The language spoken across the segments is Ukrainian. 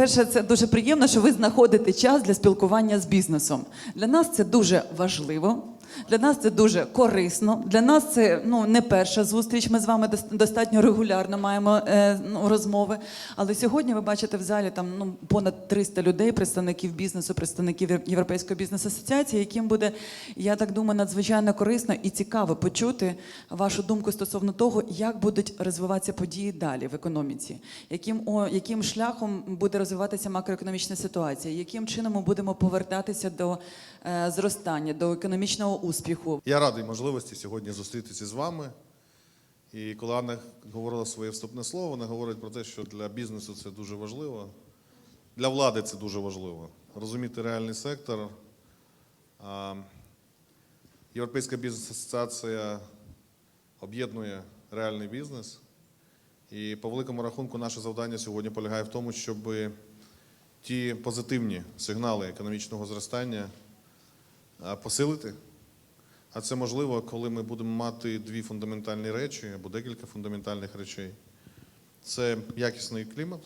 по-перше, це дуже приємно, що ви знаходите час для спілкування з бізнесом. Для нас це дуже важливо. Для нас це дуже корисно. Для нас це ну не перша зустріч. Ми з вами дос- достатньо регулярно маємо е, ну, розмови. Але сьогодні ви бачите в залі там ну понад 300 людей, представників бізнесу, представників Європейської бізнес асоціації, яким буде, я так думаю, надзвичайно корисно і цікаво почути вашу думку стосовно того, як будуть розвиватися події далі в економіці, яким о, яким шляхом буде розвиватися макроекономічна ситуація, яким чином ми будемо повертатися до е, зростання, до економічного успіху. Я радий можливості сьогодні зустрітися з вами. І коли Анна говорила своє вступне слово, вона говорить про те, що для бізнесу це дуже важливо, для влади це дуже важливо. Розуміти реальний сектор. Європейська бізнес-асоціація об'єднує реальний бізнес. І по великому рахунку наше завдання сьогодні полягає в тому, щоб ті позитивні сигнали економічного зростання посилити. А це можливо, коли ми будемо мати дві фундаментальні речі або декілька фундаментальних речей. Це якісний клімат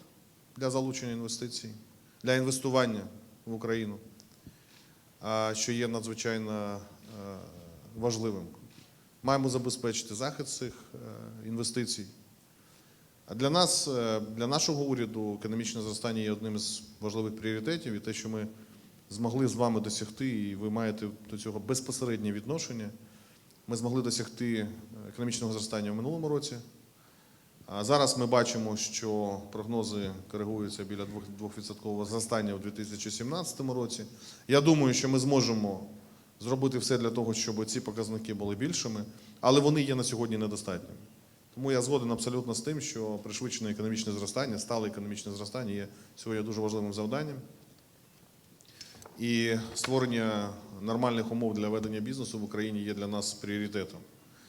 для залучення інвестицій, для інвестування в Україну, що є надзвичайно е, важливим. Маємо забезпечити захист цих е, інвестицій. А для нас, е, для нашого уряду, економічне зростання є одним із важливих пріоритетів, і те, що ми змогли з вами досягти, і ви маєте до цього безпосереднє відношення. Ми змогли досягти е, економічного зростання в минулому році. А зараз ми бачимо, що прогнози коригуються біля 2% зростання у 2017 році. Я думаю, що ми зможемо зробити все для того, щоб ці показники були більшими, але вони є на сьогодні недостатніми. Тому я згоден абсолютно з тим, що пришвидшене економічне зростання, стале економічне зростання є сьогодні дуже важливим завданням. І створення нормальних умов для ведення бізнесу в Україні є для нас пріоритетом.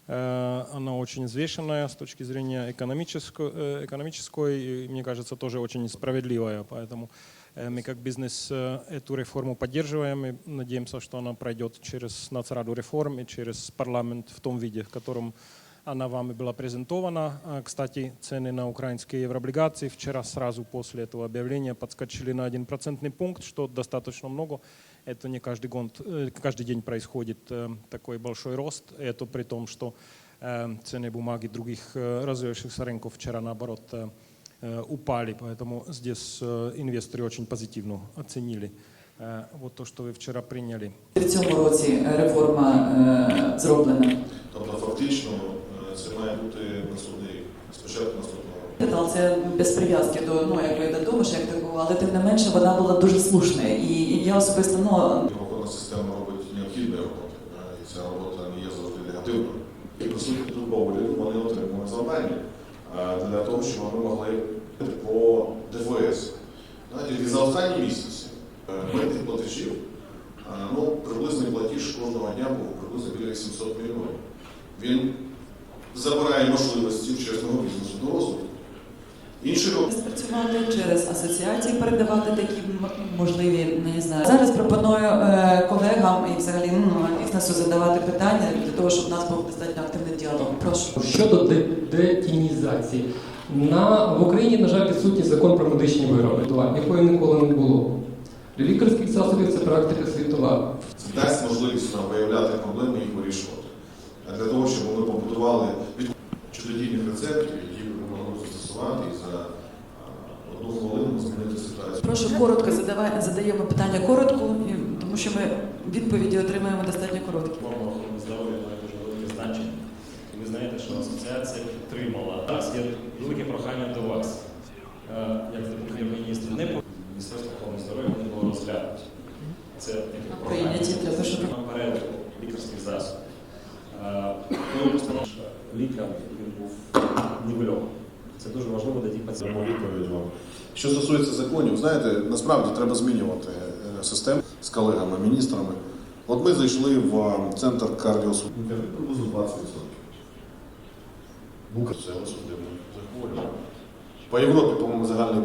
Э, Она очень взвешенная с точки зрения экономической, э, экономической и, мне кажется, тоже очень справедливая. Поэтому э, мы как бизнес э, эту реформу поддерживаем и надеемся, что она пройдет через Нацраду реформ и через парламент в том виде, в котором она вами была презентована. А, Кстати, цены на украинские еврооблигации вчера сразу после этого объявления подскочили на 1 процентный пункт, что достаточно много. Это не каждый, год, э, каждый день происходит э, такой большой рост. И Это при том, что э, цены бумаги других развивающихся рынков вчера наоборот упали. Поэтому здесь инвесторы очень позитивно оценили вот то, что вы вчера приняли. В цьому році е, реформа зроблена. Тобто, фактично, має бути наступний рік, спочатку наступного року. Питал, це без прив'язки до ну якби до того ж, як такого, але тим не менше вона була дуже слушною. І, і я особисто ну Правоохоронна система робить необхідної роботи, і ця робота не є завжди негативною. І присутні тут по вони отримують завдання для того, щоб вони могли по ДФС. Тільки за останні місяці е, митних платежів, е, ну, приблизний платіж кожного дня був приблизно біля 800 мільйонів. Він забирає можливості чесного бізнесу до розвитку. Інший рок. спрацювати через асоціації, передавати такі можливі, не знаю. Зараз пропоную е, колегам і взагалі ну, бізнесу задавати питання для того, щоб у нас був достатньо активний діалог. Прошу. Щодо детінізації, на в Україні, на жаль, відсутній закон про медичні вироби, якої ніколи не було. Для лікарських засобів це практика світова. Це дасть можливість нам виявляти проблеми і їх вирішувати. А Для того, щоб ми побудували від чудодійних рецептів, які ми могли застосувати і за одну хвилину змінити ситуацію. Прошу коротко задавай, задаємо питання коротко, тому що ми відповіді отримаємо достатньо короткі. Форма охорони здоров'я має дуже велике значення. І ви знаєте, що асоціація підтримала. Зараз є велике прохання до вас, е, як прем'єр-міністр, не по Міністерство охорони здоров'я не було розглянути. Це Прийняті для того, щоб- перелік лікарських засобів. Е, Коли постанова він був нівельований. Це дуже важливо для тих пацієнтів. вам. Що стосується законів, знаєте, насправді треба змінювати е, систему з колегами, міністрами. От ми зайшли в центр кардіосуду. Приблизно 20%. Бука це судинне захворювання. По Європі, по-моєму, загальний